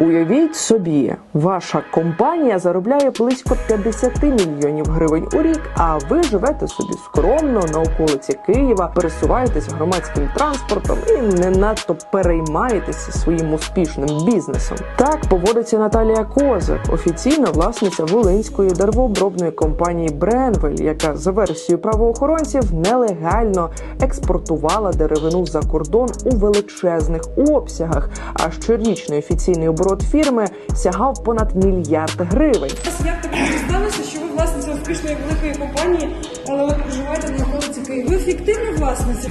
Уявіть собі, ваша компанія заробляє близько 50 мільйонів гривень у рік, а ви живете собі скромно на околиці Києва, пересуваєтесь громадським транспортом і не надто переймаєтеся своїм успішним бізнесом. Так поводиться Наталія Козак, офіційна власниця волинської деревообробної компанії Бренвель, яка за версією правоохоронців нелегально експортувала деревину за кордон у величезних обсягах. А щорічний офіційний оборот фірми сягав понад мільярд гривень. Як так сталося, що ви власниця успішної великої компанії, але от проживаєте на околиці Києва? Ви фіктивна власниця?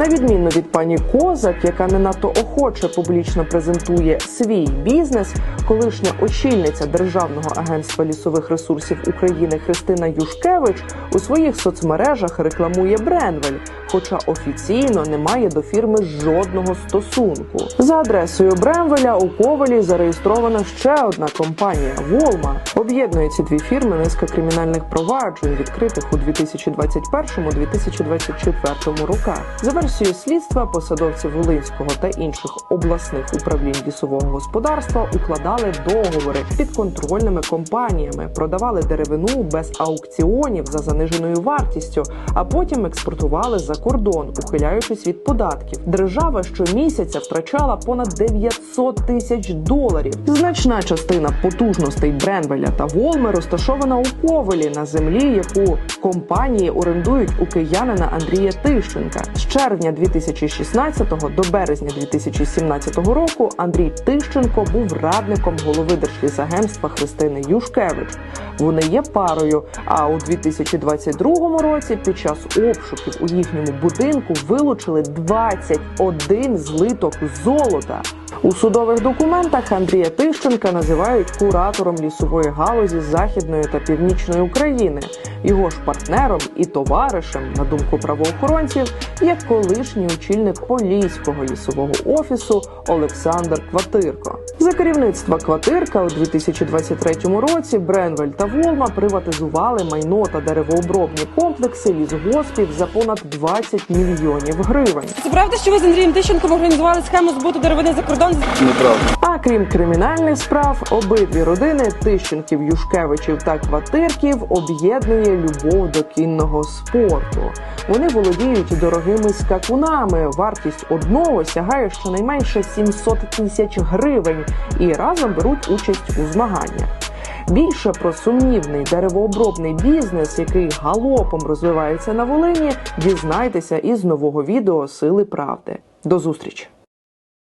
На відміну від пані Козак, яка не надто охоче публічно презентує свій бізнес, колишня очільниця Державного агентства лісових ресурсів України Христина Юшкевич у своїх соцмережах рекламує Бренвель, хоча офіційно не має до фірми жодного стосунку. За адресою Бренвеля у Ковалі зареєстрована ще одна компанія Волма. Об'єднує ці дві фірми низка кримінальних проваджень, відкритих у 2021-2024 роках. За версією слідства, посадовці Волинського та інших обласних управлінь лісового господарства укладали договори з підконтрольними компаніями, продавали деревину без аукціонів за заниженою вартістю, а потім експортували за кордон, ухиляючись від податків. Держава щомісяця втрачала понад 900 тисяч доларів. Значна частина потужностей Бренвеля та Волми розташована у Ковелі на землі, яку компанії орендують у киянина Андрія Тищенка. З червня 2016 до березня 2017 року Андрій Тищенко був радником голови Держлісагентства Христини Юшкевич. Вони є парою. А у 2022 році під час обшуків у їхньому будинку вилучили 21 злиток золота. У судових документах Андрія Тищенка називають куратором лісової галузі Західної та Північної України. Його ж партнером і товаришем, на думку правоохоронців, є колишній очільник Поліського лісового офісу Олександр Кватирко. За керівництва Кватирка у 2023 році Бренвель та Волма приватизували майно та деревообробні комплекси лісгоспів за понад 20 мільйонів гривень. Це правда, що ви з Андрієм Тищенком організували схему збуту деревини за кордон? А крім кримінальних справ, обидві родини Тищенків, Юшкевичів та Кватирків об'єднує любов до кінного спорту. Вони володіють дорогими скакунами. Вартість одного сягає щонайменше 700 тисяч гривень і разом беруть участь у змаганнях. Більше про сумнівний деревообробний бізнес, який галопом розвивається на Волині, дізнайтеся із нового відео Сили правди. До зустрічі!